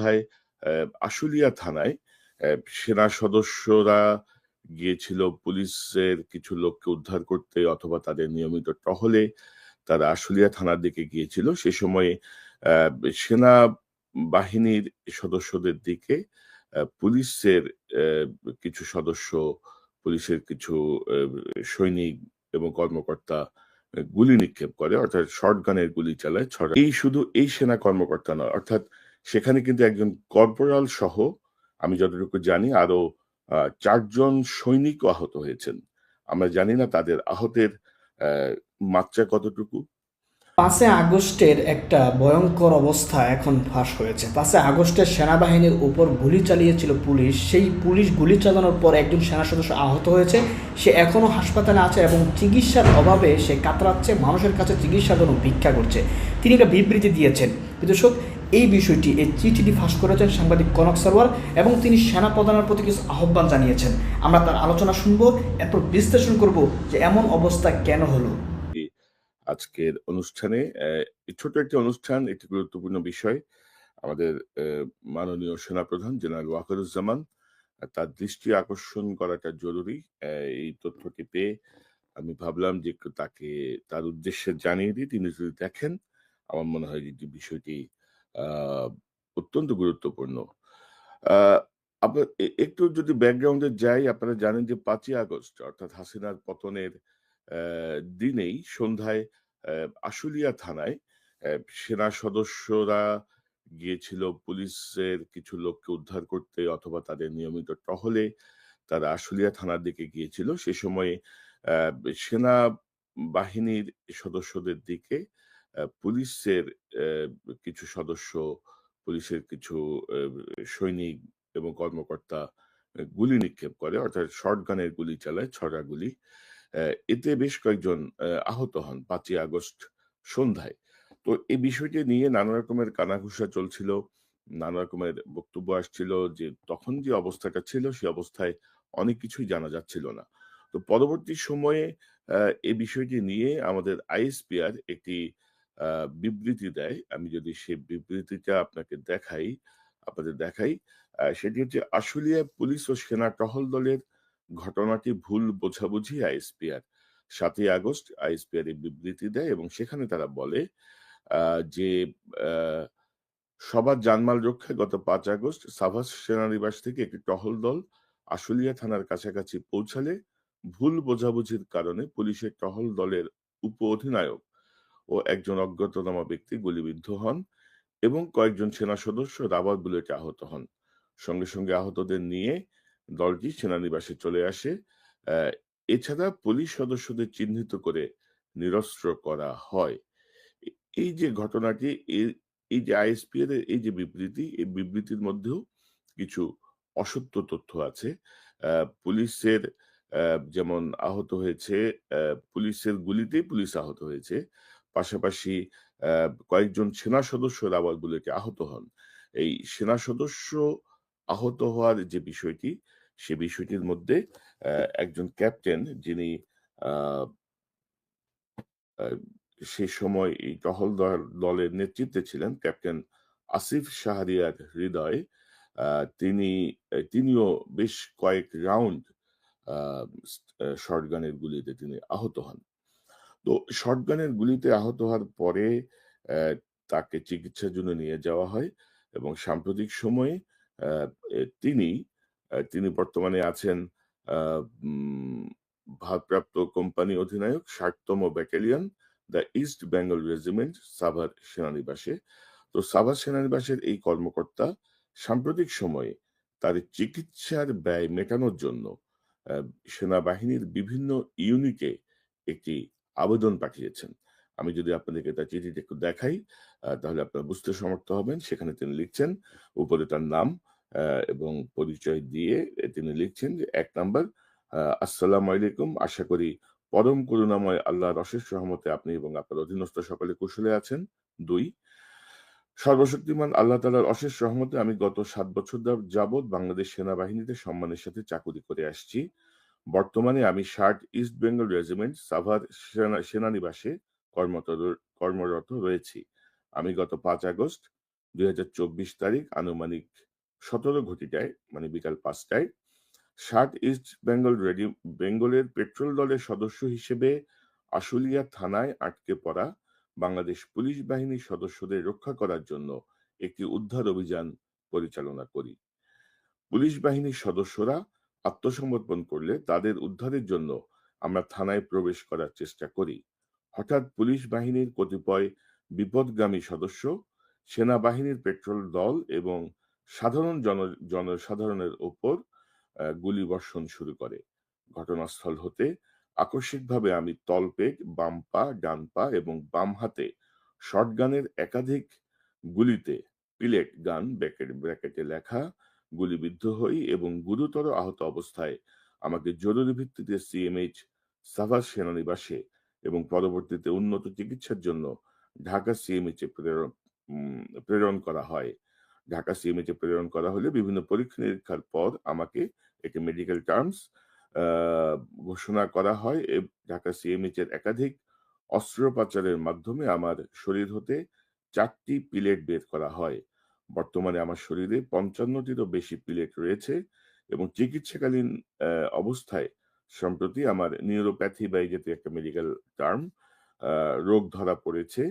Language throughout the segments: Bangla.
সন্ধ্যায় আশুলিয়া থানায় সেনা সদস্যরা গিয়েছিল পুলিশের কিছু লোককে উদ্ধার করতে অথবা তাদের নিয়মিত টহলে তারা আশুলিয়া থানার দিকে গিয়েছিল। সে সময়ে সেনা বাহিনীর সদস্যদের দিকে পুলিশের কিছু সদস্য, পুলিশের কিছু সৈনিক এবং কর্মকর্তা গুলি নিক্ষেপ করে, অর্থাৎ শর্ট গানের গুলি চালায় ছড়া এই শুধু এই সেনা কর্মকর্তা নয়, অর্থাৎ সেখানে কিন্তু একজন কর্পোরাল সহ, আমি যতটুকু জানি আরও চারজন সৈনিক আহত হয়েছেন। আমরা জানি না তাদের আহতের মাত্রা কতটুকু। পাঁচে আগস্টের একটা ভয়ঙ্কর অবস্থা এখন ফাঁস হয়েছে। পাঁচে আগস্টের সেনাবাহিনীর উপর গুলি চালিয়েছিল পুলিশ। সেই পুলিশ গুলি চালানোর পর একজন সেনা সদস্য আহত হয়েছে। সে এখনও হাসপাতালে আছে এবং চিকিৎসার অভাবে সে কাতরাচ্ছে, মানুষের কাছে চিকিৎসার জন্য ভিক্ষা করছে। তিনি একটা বিবৃতি দিয়েছেন। দর্শক এই বিষয়টি এই চিঠিটি ফাঁস করেছেন সাংবাদিক কনক সরওয়ার এবং তিনি সেনা প্রধানের প্রতি কিছু আহ্বান জানিয়েছেন। আমরা তার আলোচনা শুনব এরপর বিশ্লেষণ করব যে এমন অবস্থা কেন হলো। আজকের অনুষ্ঠানে ছোট একটি অনুষ্ঠান, একটি গুরুত্বপূর্ণ বিষয়। আমাদের মাননীয় সেনাপ্রধান জেনারেল ওয়াকারুজ্জামান, তার দৃষ্টি আকর্ষণ করাটা জরুরি। এই তথ্যটি পেয়ে আমি ভাবলাম যে তাকে, তার উদ্দেশ্যে জানিয়ে দিই। তিনি যদি দেখেন, আমার মনে হয় যে বিষয়টি অত্যন্ত গুরুত্বপূর্ণ। একটু যদি ব্যাকগ্রাউন্ডে যাই, আপনারা জানেন যে পাঁচই আগস্ট, অর্থাৎ হাসিনার পতনের দিনেই সন্ধ্যায় আশুলিয়া থানায় সেনা সদস্যরা গিয়েছিল পুলিশের কিছু লোককে উদ্ধার করতে অথবা তাদের নিয়মিত টহলে তারা আশুলিয়া থানার দিকে গিয়েছিল। সে সময়ে সেনা বাহিনীর সদস্যদের দিকে পুলিশের কিছু সদস্য, পুলিশের কিছু সৈনিক এবং কর্মকর্তা গুলি নিক্ষেপ করে, অর্থাৎ শর্ট গানের গুলি চালায়, ছড়া গুলি। এতে বেশ কয়েকজন আহত হন পাঁচই আগস্ট সন্ধ্যায়। তো এই বিষয়টি নিয়ে নানা রকমের কানাঘুষা চলছিল, নানা রকমের বক্তব্য আসছিল যে তখন যে অবস্থাটা ছিল সেই অবস্থায় অনেক কিছুই জানা যাচ্ছিল না। তো পরবর্তী সময়ে এই বিষয়টি নিয়ে আমাদের আইএসপিআর একটি বিবৃতি দেয়। আমি যদি সেই বিবৃতিটা আপনাকে দেখাই, আপনাদের দেখাই সেটি হচ্ছে আশুলিয়া পুলিশ ও সেনা টহল দলের ঘটনাটি ভুল বোঝাবুঝি আইএসপিআর। সাতই আগস্ট আইএসপিআর বিবৃতি দেয় এবং সেখানে তারা বলে যে সবার জানমাল রক্ষায় গত পাঁচ আগস্ট সাভাস সেনানিবাস থেকে একটি টহল দল আশুলিয়া থানার কাছাকাছি পৌঁছালে ভুল বোঝাবুঝির কারণে পুলিশের টহল দলের উপ অধিনায়ক ও একজন অজ্ঞাতনামা ব্যক্তি গুলিবিদ্ধ হন এবং কয়েকজন সেনা সদস্য রাবার বুলেটে আহত হন। সঙ্গে সঙ্গে আহতদের নিয়ে দলটি সেনানিবাসে চলে আসে। এছাড়া পুলিশ সদস্যদের চিহ্নিত করে নিরস্ত্র করা হয়। এই যে ঘটনাটি এই যে আইএসপি এর এই যে বিবৃতি, এই বিবৃতির মধ্যেও কিছু অসত্য তথ্য আছে। পুলিশের যেমন আহত হয়েছে পুলিশের গুলিতেই পুলিশ আহত হয়েছে। পাশাপাশি কয়েকজন সেনা সদস্য রাবার বুলেটে আহত হন। এই সেনা সদস্য আহত হওয়ার যে বিষয়টি, সে বিষয়টির মধ্যে একজন ক্যাপ্টেন যিনি সে সময় এই টহল দলের নেতৃত্বে ছিলেন, ক্যাপ্টেন আসিফ শাহরিয়ার হৃদয়। তিনি তিনিও বেশ কয়েক রাউন্ড শর্ট গানের গুলিতে তিনি আহত হন। তো শর্ট গানের গুলিতে আহত হওয়ার পরে তাকে চিকিৎসার জন্য নিয়ে যাওয়া হয় এবং সাম্প্রতিক সময়ে তিনি তিনি বর্তমানে আছেন ভারপ্রাপ্ত কোম্পানি অধিনায়ক ষাটতম battalion, the East Bengal regiment, Savar সেনানিবাসে। তো সাভার সেনানিবাসের এই কর্মকর্তা সাম্প্রতিক সময়ে তার চিকিৎসার ব্যয় মেটানোর জন্য সেনাবাহিনীর বিভিন্ন ইউনিটে একটি আবেদন পাঠিয়েছেন। আমি যদি আপনাদেরকে তার চিঠিটা একটু দেখাই তাহলে আপনারা বুঝতে সমর্থ হবেন। সেখানে তিনি লিখছেন, উপরে তার নাম এবং পরিচয় দিয়ে তিনি লিখছেন যে, এক নাম্বার আসসালাম আলাইকুম, আশা করি পরম করুণাময় আল্লাহর অশেষ রহমতে আপনি এবং আপনার অধীনস্থ সকলে কুশলে আছেন। দুই, সর্বশক্তিমান আল্লাহ তালার অশেষ রহমতে আমি গত সাত বছর যাবৎ বাংলাদেশ সেনাবাহিনীতে সম্মানের সাথে চাকুরি করে আসছি। বর্তমানে আমি ষাট ইস্ট বেঙ্গল রেজিমেন্ট সাভার সেনা- সেনানিবাসে কর্মরত কর্মরত রয়েছি আমি গত পাঁচ আগস্ট ২০২৪ তারিখ আনুমানিক সতেরো ঘটিটায় মানে বিকাল পাঁচটায়, ষাট ইস্ট বেঙ্গল রেডি বেঙ্গলের পেট্রোল দলের সদস্য হিসেবে আশুলিয়া থানায় আটকে পড়া বাংলাদেশ পুলিশ বাহিনীর সদস্যদের রক্ষা করার জন্য একটি উদ্ধার অভিযান পরিচালনা করি। পুলিশ বাহিনীর সদস্যরা আত্মসমর্পণ করলে তাদের উদ্ধারের জন্য আমরা থানায় প্রবেশ করার চেষ্টা করি। হঠাৎ পুলিশ বাহিনীর কতিপয় বিপদগামী সদস্য সেনাবাহিনীর পেট্রোল দল এবং সাধারণ জন জনসাধারণের ওপর গুলিবর্ষণ শুরু করে। ঘটনাস্থল হতে আকস্মিকভাবে আমি তলপেট, বাম পা, ডান পা এবং বাম হাতে শটগানের একাধিক গুলিতে পিলেট গান ব্যাকেট ব্র্যাকেটে লেখা গুলিবিদ্ধ হই এবং গুরুতর আহত অবস্থায় আমাকে জরুরি ভিত্তিতে সিএমএইচ সাভার সেনানিবাসে এবং পরবর্তীতে উন্নত চিকিৎসার জন্য ঢাকা সিএমএইচে প্রেরণ প্রেরণ করা হয়। ঢাকা সিএমএইচে প্রেরণ করা হলে বিভিন্ন পরীক্ষা-নিরীক্ষার পর আমাকে একটি মেডিকেল টার্মস ঘোষণা করা হয়। ঢাকা সিএমএইচের একাধিক অস্ত্রোপচারের মাধ্যমে আমার শরীর হতে ৪ টি পিলেট বের করা হয়। বর্তমানে আমার শরীরে পঞ্চান্নটিরও বেশি পিলেট রয়েছে এবং চিকিৎসাকালীন অবস্থায় সম্প্রতি আমার নিউরোপ্যাথি বা জাতীয় একটা মেডিকেল টার্ম রোগ ধরা পড়েছে।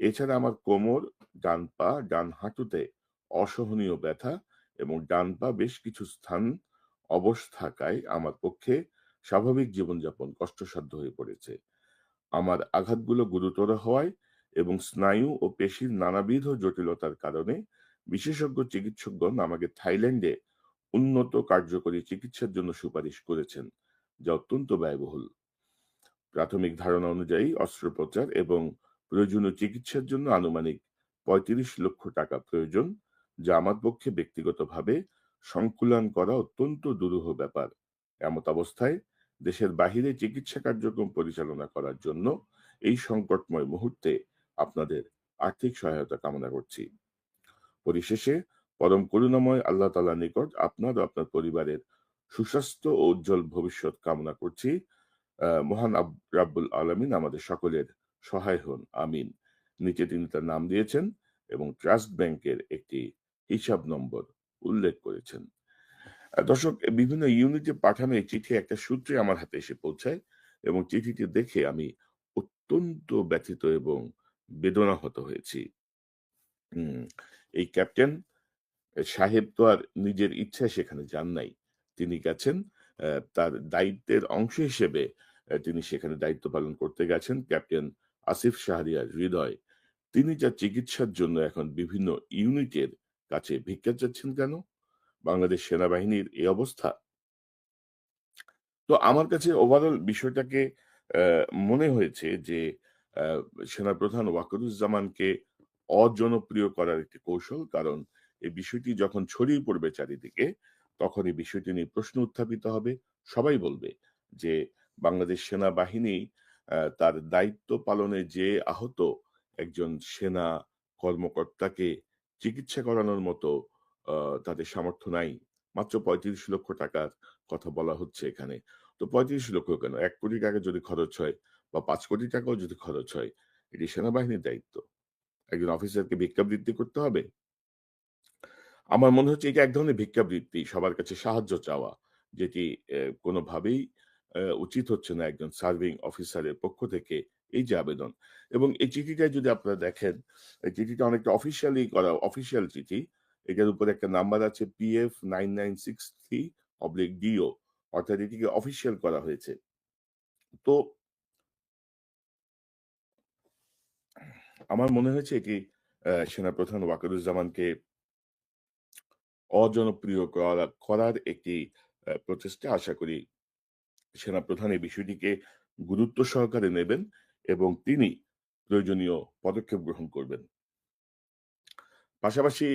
এছাড়া আমার কোমর, ডান পা, ডান হাঁটুতে অসহনীয় ব্যথা এবং ডান পা বেশ কিছু স্থান অবশ থাকায় আমার পক্ষে স্বাভাবিক জীবনযাপন কষ্টসাধ্য হয়ে পড়েছে। আমার আঘাতগুলো গুরুতর হওয়ায় এবং স্নায়ু ও পেশির নানাবিধ জটিলতার কারণে বিশেষজ্ঞ চিকিৎসকগণ আমাকে থাইল্যান্ডে উন্নত কার্যকরী চিকিৎসার জন্য সুপারিশ করেছেন, যা অত্যন্ত ব্যয়বহুল। প্রাথমিক ধারণা অনুযায়ী অস্ত্রোপচার এবং প্রয়োজনীয় চিকিৎসার জন্য আনুমানিক ৩৫ লক্ষ টাকা প্রয়োজন, যা আমার পক্ষে ব্যক্তিগতভাবে সংকুলন করা অত্যন্ত দুরূহ ব্যাপার। এমতাবস্থায় দেশের বাহিরে চিকিৎসা কার্যক্রম পরিচালনা করার জন্য এই সংকটময় মুহূর্তে আপনাদের আর্থিক সহায়তা কামনা করছি। পরিশেষে পরম করুণাময় আল্লাহ তাআলার নিকট আপনার ও আপনার পরিবারের সুস্বাস্থ্য ও উজ্জ্বল ভবিষ্যৎ কামনা করছি। মহান রাব্বুল আলামিন আমাদের সকলের সহায় হন। আমিন। নিচে তিনি তার নাম দিয়েছেন এবং ট্রাস্ট ব্যাংকের একটি হিসাব নম্বর উল্লেখ করেছেন। দর্শক বিভিন্ন ইউনিটে পাঠানো এই চিঠি একটা সূত্রে আমার হাতে এসে পৌঁছায় এবং চিঠিটি দেখে আমি অত্যন্ত ব্যথিত এবং বেদনাহত হয়েছি। এই ক্যাপ্টেন সাহেব তো আর নিজের ইচ্ছায় সেখানে যান নাই। তিনি গেছেন তার দায়িত্বের অংশ হিসেবে তিনি সেখানে দায়িত্ব পালন করতে গেছেন ক্যাপ্টেন আসিফ শাহরিয়ার হৃদয়। তিনি তার চিকিৎসার জন্য এখন বিভিন্ন ইউনিটের কাছে ভিক্ষা চাচ্ছেন কেন? বাংলাদেশ সেনাবাহিনীর এই অবস্থা? তো আমার কাছে ওভারঅল বিষয়টাকে মনে হয়েছে যে সেনাপ্রধান ওয়াকারুজ্জামানকে অজনপ্রিয় করার একটি কৌশল। কারণ এই বিষয়টি যখন ছড়িয়ে পড়বে চারিদিকে, তখন এই বিষয়টি নিয়ে প্রশ্ন উত্থাপিত হবে। সবাই বলবে যে বাংলাদেশ সেনাবাহিনী তার দায়িত্ব পালনে যে আহত একজন সেনা কর্মকর্তাকে চিকিৎসা করানোর মতো তাদের সামর্থ্য নাই। মাত্র ৩৫ লক্ষ টাকার কথা বলা হচ্ছে এখানে। তো ৩৫ লক্ষ কেন? এক কোটি টাকা যদি খরচ হয় বা পাঁচ কোটি টাকাও যদি খরচ হয়, এটি সেনাবাহিনীর দায়িত্ব। একজন অফিসারকে ভিক্ষাবৃত্তি করতে হবে? আমার মনে হচ্ছে এটা এক ধরনের ভিক্ষাবৃত্তি, সবার কাছে সাহায্য চাওয়া। যেটি কোনোভাবেই উচিত হচ্ছে না একজন সার্ভিং অফিসারের পক্ষ থেকে এই যে আবেদন। এবং এই চিঠিটায় যদি আপনারা দেখেন, এই চিঠিটা অনেকটা অফিসিয়ালি করা, অফিসিয়াল চিঠি। এটার উপরে একটা নাম্বার আছে পিএফ 9963/DO অর্থাৎ এটিকে অফিসিয়াল করা হয়েছে। তো আমার মনে হয়েছে কি সেনাপ্রধান ওয়াকারুজ্জামানকে অজনপ্রিয় করা করার একটি প্রচেষ্টা। আশা করি সেনাপ্রধান এই বিষয়টিকে গুরুত্ব সহকারে নেবেন এবং তিনি প্রয়োজনীয় পদক্ষেপ গ্রহণ করবেন। পাশাপাশি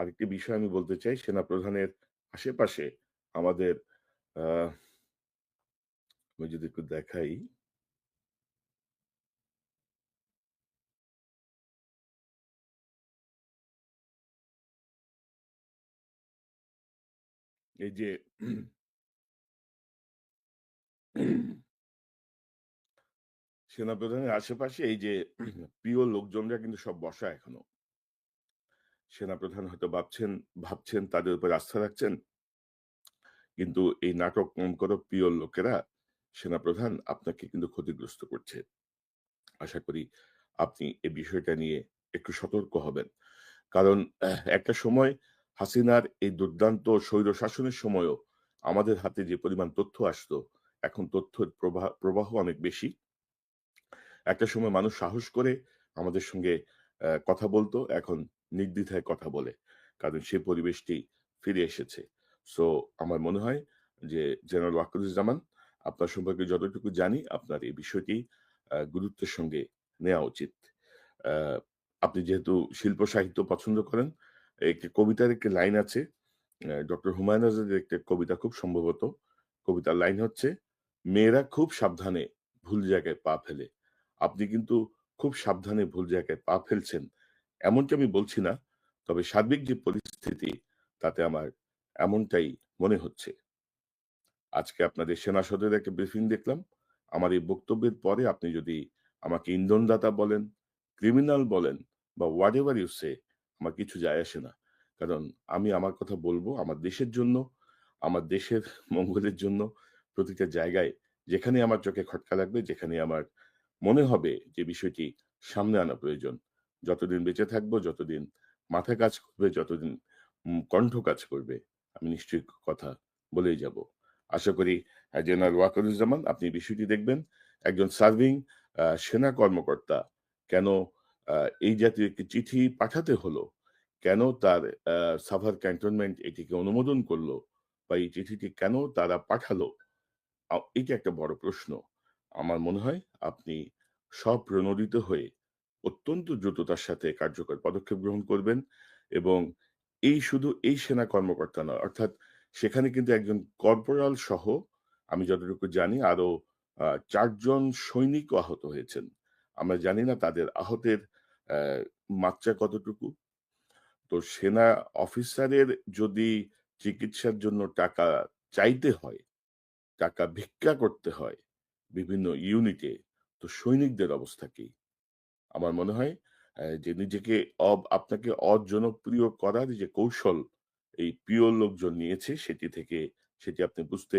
আরেকটি বিষয় আমি বলতে চাই, সেনাপ্রধানের আশেপাশে আমাদের আ আমি যদি একটু দেখাই এই যে সেনাপ্রধানের আশেপাশে এই যে প্রিয় লোকজনরা কিন্তু সব বসা এখনও। সেনাপ্রধান হয়তো ভাবছেন ভাবছেন, তাদের উপর আস্থা রাখছেন। কিন্তু এই নাটক করো প্রিয় লোকেরা, সেনাপ্রধান আপনাকে কিন্তু ক্ষতিগ্রস্ত করছে। আশা করি আপনি এই বিষয়টা নিয়ে একটু সতর্ক হবেন। কারণ, একটা সময় হাসিনার এই দুর্দান্ত স্বৈর শাসনের সময়ও আমাদের হাতে যে পরিমাণ তথ্য আসতো, এখন তথ্যের প্রবাহ প্রবাহ অনেক বেশি। একটা সময় মানুষ সাহস করে আমাদের সঙ্গে কথা বলতো, এখন নির্দ্বিধায় কথা বলে, কারণ সে পরিবেশটি ফিরে এসেছে। সো, আমার মনে হয় যে জেনারেল ওয়াকুরুজ্জামান, আপনার সম্পর্কে যতটুকু জানি, আপনার এই বিষয়টি গুরুত্বের সঙ্গে নেওয়া উচিত। আপনি যেহেতু শিল্প সাহিত্য পছন্দ করেন একটি কবিতার একটি লাইন আছে ডক্টর হুমায়ুন আজাদের একটি কবিতা খুব সম্ভবত। কবিতার লাইন হচ্ছে, মেয়েরা খুব সাবধানে ভুল জায়গায় পা ফেলে। আপনি কিন্তু খুব সাবধানে ভুল জায়গায় পা ফেলছেন। এমনটি আমি বলছি না, তবে সার্বিক যে পরিস্থিতি, তাতে আমার এমনটাই মনে হচ্ছে। আজকে আপনাদের সেনা সদরের একটা ব্রিফিং দেখলাম। আমার এই বক্তব্যের পরে আপনি যদি আমাকে ইন্ধনদাতা বলেন, ক্রিমিনাল বলেন বা হোয়াট এভার ইউ সে আমার কিছু যায় আসে না। কারণ আমি আমার কথা বলব আমার দেশের জন্য, আমার দেশের মঙ্গলের জন্য প্রতিটা জায়গায় যেখানে আমার চোখে খটকা লাগবে, যেখানে আমার মনে হবে যে বিষয়টি সামনে আনা প্রয়োজন। যতদিন বেঁচে থাকব, যতদিন মাথা কাজ করবে, যতদিন কণ্ঠ কাজ করবে, আমি নিশ্চয়ই কথা বলেই যাব। আশা করি জেনারেল ওয়াকারুজ্জামান, আপনি বিষয়টি দেখবেন। একজন সার্ভিং সেনা কর্মকর্তা কেন এই জাতীয় একটি চিঠি পাঠাতে হলো। কেন তার সাভার ক্যান্টনমেন্ট এটিকে অনুমোদন করল বা এই চিঠিটি কেন তারা পাঠালো? এটা একটা বড় প্রশ্ন। আমার মনে হয় আপনি স্বপ্রণোদিত হয়ে অত্যন্ত দ্রুততার সাথে কার্যকর পদক্ষেপ গ্রহণ করবেন এবং এই শুধু এই সেনা কর্মকর্তা নয় অর্থাৎ সেখানে কিন্তু একজন কর্পোরাল সহ আমি যতটুকু জানি আরও চারজন সৈনিক আহত হয়েছেন। আমরা জানি না তাদের আহতের আহ, মাত্রা কতটুকু? তো সেনা অফিসারের যদি চিকিৎসার জন্য টাকা চাইতে হয়, টাকা ভিক্ষা করতে হয় বিভিন্ন ইউনিটে তো সৈনিকদের অবস্থা কি? আমার মনে হয় যে নিজেকে আপনাকে অজনপ্রিয় করার যে কৌশল এই প্রিয় লোকজন নিয়েছে, সেটি থেকে সেটি আপনি বুঝতে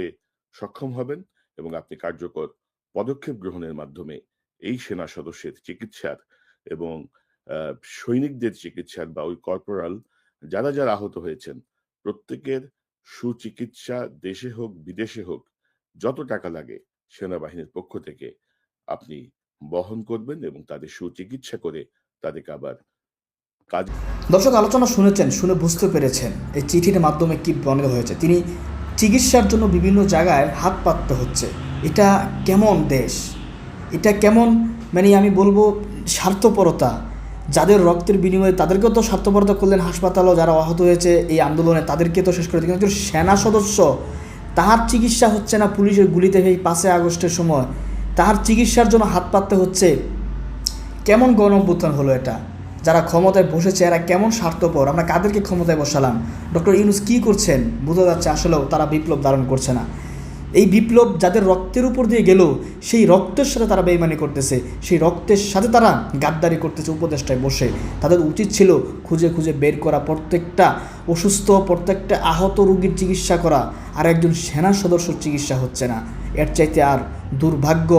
সক্ষম হবেন এবং আপনি কার্যকর পদক্ষেপ গ্রহণের মাধ্যমে এই সেনা সদস্যের চিকিৎসার এবং সৈনিকদের চিকিৎসার বা ওই কর্পোরাল যারা যারা আহত হয়েছেন, প্রত্যেকের সুচিকিৎসা দেশে হোক, বিদেশে হোক, যত টাকা লাগে সেনাবাহিনীর পক্ষ থেকে আপনি বহন করবেন এবং তাদের সুচিকিৎসা করে তাদেরকে আবার কাজ দর্শক, আলোচনা শুনেছেন, শুনে বুঝতে পেরেছেন এই চিঠির মাধ্যমে কি বর্ণিত হয়েছে। তিনি চিকিৎসার জন্য বিভিন্ন জায়গায় হাত পাততে হচ্ছে। এটা কেমন দেশ? এটা কেমন? মানে আমি বলব স্বার্থপরতা। যাদের রক্তের বিনিময়ে তাদেরকেও তো স্বার্থপরতা করলেন হাসপাতালও যারা আহত হয়েছে এই আন্দোলনে, তাদেরকে তো শেষ করে কিন্তু একজন সেনা সদস্য, তাহার চিকিৎসা হচ্ছে না পুলিশের গুলিতে এই পাঁচই আগস্টের সময়। তাহার চিকিৎসার জন্য হাত পাততে হচ্ছে। কেমন গণ হলো এটা? যারা ক্ষমতায় বসেছে, এরা কেমন স্বার্থপর? আমরা কাদেরকে ক্ষমতায় বসালাম? ডক্টর ইউনুস কী করছেন? বোঝা যাচ্ছে আসলেও তারা বিপ্লব ধারণ করছে না। এই বিপ্লব যাদের রক্তের উপর দিয়ে গেল, সেই রক্তের সাথে তারা বেইমানি করতেছে। সেই রক্তের সাথে তারা গাদ্দারি করতেছে উপদেষ্টায় বসে। তাদের উচিত ছিল খুঁজে খুঁজে বের করা প্রত্যেকটা অসুস্থ, প্রত্যেকটা আহত রুগীর চিকিৎসা করা। আর একজন সেনা সদস্যর চিকিৎসা হচ্ছে না। এর চাইতে আর দুর্ভাগ্য,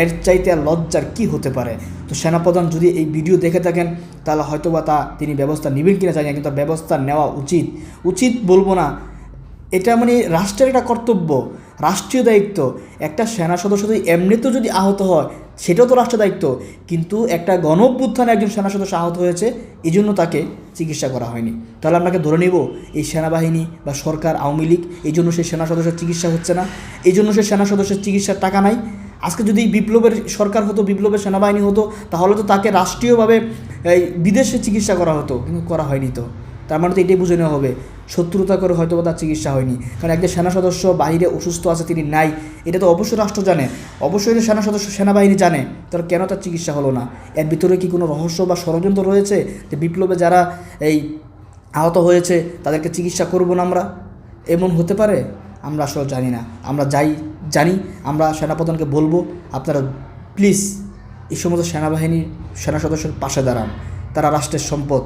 এর চাইতে আর লজ্জার কি হতে পারে? তো সেনাপ্রধান যদি এই ভিডিও দেখে থাকেন, তাহলে হয়তোবা তা তিনি ব্যবস্থা নেবেন কিনা জানি না, কিন্তু ব্যবস্থা নেওয়া উচিত। উচিত বলব না এটা মানে রাষ্ট্রের একটা কর্তব্য, রাষ্ট্রীয় দায়িত্ব। একটা সেনা সদস্য যদি এমনিতেও যদি আহত হয়, সেটাও তো রাষ্ট্রের দায়িত্ব। কিন্তু একটা গণ একজন সেনা সদস্য আহত হয়েছে এই জন্য তাকে চিকিৎসা করা হয়নি। তাহলে আপনাকে ধরে নেব, এই সেনাবাহিনী বা সরকার, আওয়ামী লীগ, এই জন্য সেই সেনা সদস্যের চিকিৎসা হচ্ছে না। এই জন্য সেই সেনা সদস্যের চিকিৎসার টাকা নাই। আজকে যদি বিপ্লবের সরকার হতো, বিপ্লবের সেনাবাহিনী হতো, তাহলে তো তাকে রাষ্ট্রীয়ভাবে বিদেশে চিকিৎসা করা হতো, কিন্তু করা হয়নি তো। তার মানে তো এটাই বুঝে নেওয়া হবে। শত্রুতা করে হয়তো তার চিকিৎসা হয়নি। কারণ একজন সেনা সদস্য বাইরে অসুস্থ আছে, তিনি নাই। এটা তো অবশ্যই রাষ্ট্র জানে। অবশ্যই সেনা সদস্য, সেনাবাহিনী জানে, তার কেন তার চিকিৎসা হলো না? এর ভিতরে কি কোনো রহস্য বা ষড়যন্ত্র রয়েছে? যে বিপ্লবে যারা এই আহত হয়েছে, তাদেরকে চিকিৎসা করব না আমরা? এমন হতে পারে? আমরা আসলে জানি না। আমরা যাই, জানি। আমরা সেনাপ্রধানকে বলব, আপনারা প্লিজ এই সমস্ত সেনাবাহিনীর সেনা সদস্যের পাশে দাঁড়ান। তারা রাষ্ট্রের সম্পদ।